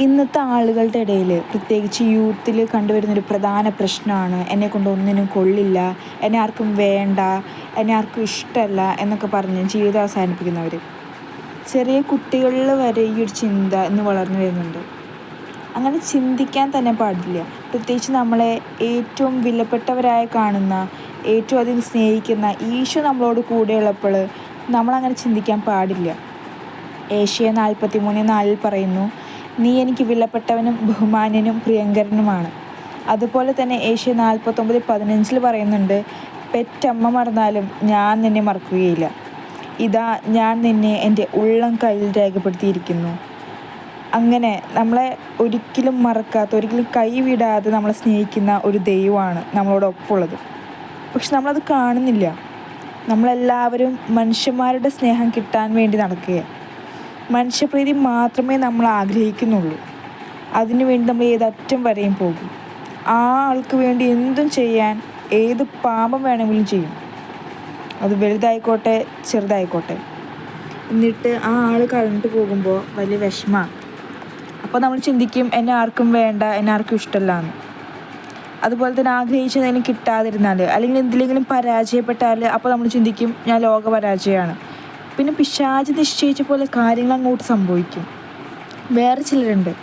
ഇന്നത്തെ ആളുകളുടെ ഇടയിൽ പ്രത്യേകിച്ച് യൂത്തിൽ കണ്ടുവരുന്നൊരു പ്രധാന പ്രശ്നമാണ് എന്നെ കൊണ്ട് ഒന്നിനും കൊള്ളില്ല എന്നെ ആർക്കും വേണ്ട എന്നെ ആർക്കും ഇഷ്ടമല്ല എന്നൊക്കെ പറഞ്ഞ് ജീവിതം അവസാനിപ്പിക്കുന്നവർ ചെറിയ കുട്ടികളിൽ വരെ ഈ ഒരു ചിന്ത ഇന്ന് വളർന്നു വരുന്നുണ്ട്. അങ്ങനെ ചിന്തിക്കാൻ തന്നെ പാടില്ല. പ്രത്യേകിച്ച് നമ്മളെ ഏറ്റവും വിലപ്പെട്ടവരായി കാണുന്ന ഏറ്റവും അധികം സ്നേഹിക്കുന്ന ഈശോ നമ്മളോട് കൂടെയുള്ളപ്പോൾ നമ്മളങ്ങനെ ചിന്തിക്കാൻ പാടില്ല. ഏഷ്യ നാൽപ്പത്തി മൂന്ന് നാലിൽ പറയുന്നു നീ എനിക്ക് വിലപ്പെട്ടവനും ബഹുമാന്യനും പ്രിയങ്കരനുമാണ്. അതുപോലെ തന്നെ ഏഷ്യ നാൽപ്പത്തൊമ്പത് പതിനഞ്ചിൽ പറയുന്നുണ്ട് പെറ്റമ്മ മറന്നാലും ഞാൻ നിന്നെ മറക്കുകയില്ല. ഇതാ ഞാൻ നിന്നെ എന്റെ ഉള്ളം കയ്യിൽ രേഖപ്പെടുത്തിയിരിക്കുന്നു. അങ്ങനെ നമ്മളെ ഒരിക്കലും മറക്കാത്ത ഒരിക്കലും കൈവിടാതെ നമ്മളെ സ്നേഹിക്കുന്ന ഒരു ദൈവമാണ് നമ്മളോടൊപ്പമുള്ളത്. പക്ഷെ നമ്മളത് കാണുന്നില്ല. നമ്മളെല്ലാവരും മനുഷ്യന്മാരുടെ സ്നേഹം കിട്ടാൻ വേണ്ടി നടക്കുകയാണ്. മനുഷ്യപ്രീതി മാത്രമേ നമ്മൾ ആഗ്രഹിക്കുന്നുള്ളൂ. അതിനുവേണ്ടി നമ്മൾ ഏതറ്റം വരെയും പോകും. ആ ആൾക്ക് വേണ്ടി എന്തും ചെയ്യാൻ ഏത് പാപം വേണമെങ്കിലും ചെയ്യും. അത് വലുതായിക്കോട്ടെ ചെറുതായിക്കോട്ടെ. എന്നിട്ട് ആ ആൾ കളഞ്ഞിട്ട് പോകുമ്പോൾ വലിയ വിഷമമാണ് അപ്പോൾ നമ്മൾ ചിന്തിക്കും എന്നെ ആർക്കും വേണ്ട എന്നെ ആർക്കും ഇഷ്ടമല്ല എന്ന് അതുപോലെ തന്നെ ആഗ്രഹിച്ചതെങ്കിലും കിട്ടാതിരുന്നാൽ അല്ലെങ്കിൽ എന്തിലെങ്കിലും പരാജയപ്പെട്ടാൽ അപ്പോൾ നമ്മൾ ചിന്തിക്കും ഞാൻ ലോക പരാജയമാണ്. പിന്നെ പിശാജ് നിശ്ചയിച്ച പോലെ കാര്യങ്ങൾ അങ്ങോട്ട് സംഭവിക്കും. വേറെ ചിലരുണ്ട്.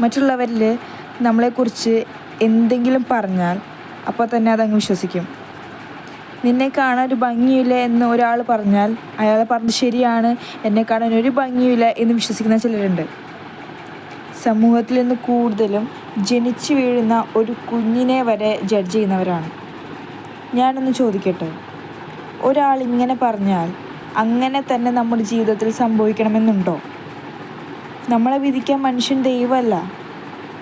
മറ്റുള്ളവരിൽ നമ്മളെക്കുറിച്ച് എന്തെങ്കിലും പറഞ്ഞാൽ അപ്പോൾ തന്നെ അതങ്ങ് വിശ്വസിക്കും. നിന്നെ കാണാൻ ഒരു ഭംഗിയില്ല എന്ന് ഒരാൾ പറഞ്ഞാൽ അയാൾ പറഞ്ഞത് ശരിയാണ്. എന്നെ കാണാൻ ഒരു ഭംഗിയില്ല എന്ന് വിശ്വസിക്കുന്ന ചിലരുണ്ട്. സമൂഹത്തിൽ നിന്ന് കൂടുതലും ജനിച്ചു വീഴുന്ന ഒരു കുഞ്ഞിനെ വരെ ജഡ്ജ് ചെയ്യുന്നവരാണ്. ഞാനൊന്ന് ചോദിക്കട്ടെ? ഒരാൾ ഇങ്ങനെ പറഞ്ഞാൽ അങ്ങനെ തന്നെ നമ്മുടെ ജീവിതത്തിൽ സംഭവിക്കണമെന്നുണ്ടോ? നമ്മളെ വിധിക്കാൻ മനുഷ്യൻ ദൈവമല്ല.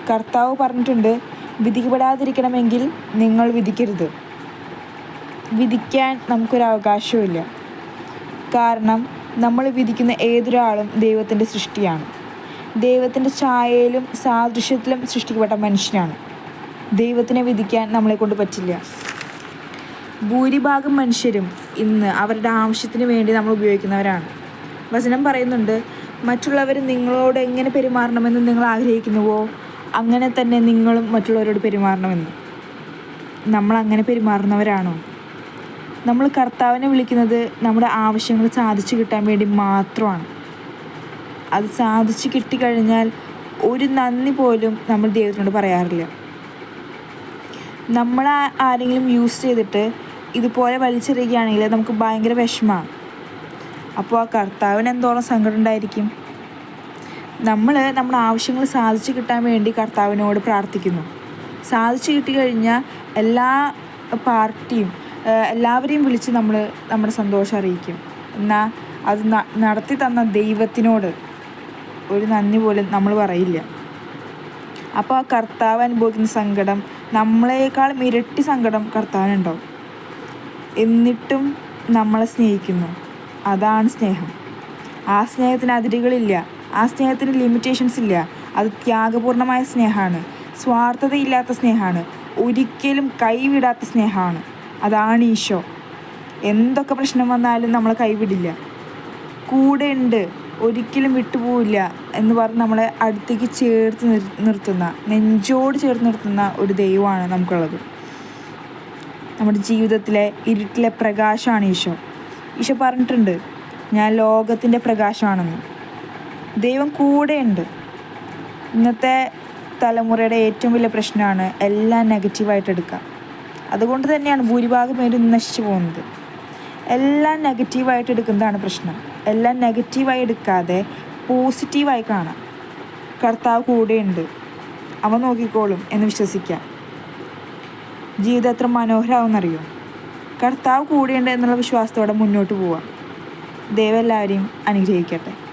കർത്താവ് പറഞ്ഞിട്ടുണ്ട് വിധിക്കപ്പെടാതിരിക്കണമെങ്കിൽ നിങ്ങൾ വിധിക്കരുത്. വിധിക്കാൻ നമുക്കൊരു അവകാശവുമില്ല. കാരണം നമ്മൾ വിധിക്കുന്ന ഏതൊരാളും ദൈവത്തിന്റെ സൃഷ്ടിയാണ്. ദൈവത്തിന്റെ ഛായയിലും സാദൃശ്യത്തിലും സൃഷ്ടിക്കപ്പെട്ട മനുഷ്യനാണ്. ദൈവത്തിനെ വിധിക്കാൻ നമ്മളെ കൊണ്ട് പറ്റില്ല. ഭൂരിഭാഗം മനുഷ്യരും ഇന്ന് അവരുടെ ആവശ്യത്തിന് വേണ്ടി നമ്മൾ ഉപയോഗിക്കുന്നവരാണ്. വചനം പറയുന്നുണ്ട് മറ്റുള്ളവർ നിങ്ങളോട് എങ്ങനെ പെരുമാറണമെന്ന് നിങ്ങൾ ആഗ്രഹിക്കുന്നുവോ അങ്ങനെ തന്നെ നിങ്ങളും മറ്റുള്ളവരോട് പെരുമാറണമെന്ന്. നമ്മൾ അങ്ങനെ പെരുമാറുന്നവരാണോ? നമ്മൾ കർത്താവിനെ വിളിക്കുന്നത് നമ്മുടെ ആവശ്യങ്ങൾ സാധിച്ചു കിട്ടാൻ വേണ്ടി മാത്രമാണ്. അത് സാധിച്ചു കിട്ടിക്കഴിഞ്ഞാൽ ഒരു നന്ദി പോലും നമ്മൾ ദൈവത്തിനോട് പറയാറില്ല. നമ്മളെ ആരെങ്കിലും യൂസ് ചെയ്തിട്ട് ഇതുപോലെ വലിച്ചെറിയുകയാണെങ്കിൽ നമുക്ക് ഭയങ്കര വിഷമമാണ് അപ്പോൾ ആ കർത്താവിന് എന്തോളം സങ്കടം ഉണ്ടായിരിക്കും? നമ്മൾ നമ്മുടെ ആവശ്യങ്ങൾ സാധിച്ചു കിട്ടാൻ വേണ്ടി കർത്താവിനോട് പ്രാർത്ഥിക്കുന്നു. സാധിച്ചു കിട്ടിക്കഴിഞ്ഞാൽ എല്ലാ പാർട്ടിയും എല്ലാവരെയും വിളിച്ച് നമ്മൾ നമ്മുടെ സന്തോഷം അറിയിക്കും. എന്നാൽ അത് നടത്തി തന്ന ദൈവത്തിനോട് ഒരു നന്ദി പോലും നമ്മൾ പറയില്ല. അപ്പോൾ ആ കർത്താവ് അനുഭവിക്കുന്ന സങ്കടം നമ്മളെക്കാളും ഇരട്ടി സങ്കടം കർത്താവിനുണ്ടാവും. എന്നിട്ടും നമ്മളെ സ്നേഹിക്കുന്നു. അതാണ് സ്നേഹം. ആ സ്നേഹത്തിന് അതിരുകളില്ല. ആ സ്നേഹത്തിന് ലിമിറ്റേഷൻസ് ഇല്ല. അത് ത്യാഗപൂർണമായ സ്നേഹമാണ്. സ്വാർത്ഥതയില്ലാത്ത സ്നേഹമാണ്. ഒരിക്കലും കൈവിടാത്ത സ്നേഹമാണ്. അതാണ് ഈശോ. എന്തൊക്കെ പ്രശ്നം വന്നാലും നമ്മൾ കൈവിടില്ല. കൂടെ ഉണ്ട്. ഒരിക്കലും വിട്ടുപോവില്ല എന്ന് പറഞ്ഞ് നമ്മളെ അടുത്തേക്ക് ചേർത്ത് നിർത്തുന്ന നെഞ്ചോട് ചേർത്ത് നിർത്തുന്ന ഒരു ദൈവമാണ് നമുക്കുള്ളത്. നമ്മുടെ ജീവിതത്തിലെ ഇരുട്ടിലെ പ്രകാശമാണ് ഈശോ. ഈശോ പറഞ്ഞിട്ടുണ്ട് ഞാൻ ലോകത്തിന്റെ പ്രകാശമാണെന്ന്. ദൈവം കൂടെയുണ്ട്. ഇന്നത്തെ തലമുറയുടെ ഏറ്റവും വലിയ പ്രശ്നമാണ് എല്ലാം നെഗറ്റീവായിട്ട് എടുക്കുക. അതുകൊണ്ട് തന്നെയാണ് ഭൂരിഭാഗം പേരും നശിച്ചു പോകുന്നത്. എല്ലാം നെഗറ്റീവായിട്ട് എടുക്കുന്നതാണ് പ്രശ്നം. എല്ലാം നെഗറ്റീവായി എടുക്കാതെ പോസിറ്റീവായി കാണാം. കർത്താവ് കൂടെയുണ്ട്. അവ നോക്കിക്കോളും എന്ന് വിശ്വസിക്കാം. ജീവിതം എത്ര മനോഹരമാവുമെന്നറിയോ കർത്താവ് കൂടിയുണ്ട് എന്നുള്ള വിശ്വാസത്തോടെ മുന്നോട്ട് പോവാം. ദൈവം എല്ലാവരെയും അനുഗ്രഹിക്കട്ടെ.